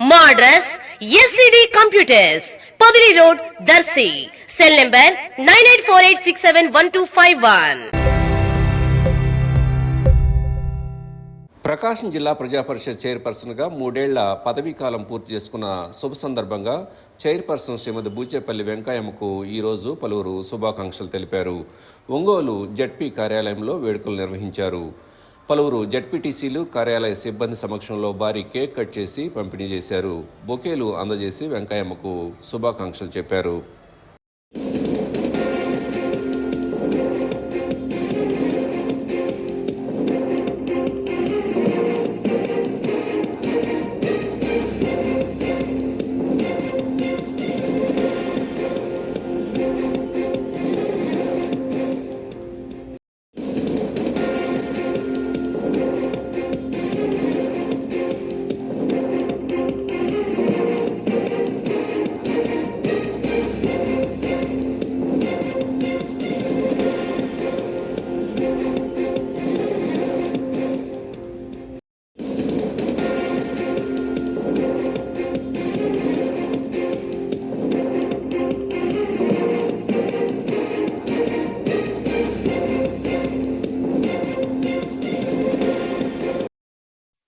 మా address SCD computers Podili road Darsi cell number nine eight four eight six seven one two five one Prakasam జిల్లా ప్రజా పరిషత్ చైర్పర్సన్గా మూడేళ్ళ పదవీ కాలం పూర్తి చేసుకున్న శుభ సందర్భంగా చైర్పర్సన్ శ్రీమతి బూచేపల్లి వెంకయ్యమ్మకు ఈరోజు పలువురు శుభాకాంక్షలు తెలిపారు. ఒంగోలు జడ్పీ కార్యాలయంలో వేడుకలు నిర్వహించారు. పలువురు జడ్పీటీసీలు కార్యాలయ సిబ్బంది సమక్షంలో భారీ కేక్ కట్ చేసి పంపిణీ చేశారు. బొకేలు అందజేసి వెంకయ్యమ్మకు శుభాకాంక్షలు చెప్పారు.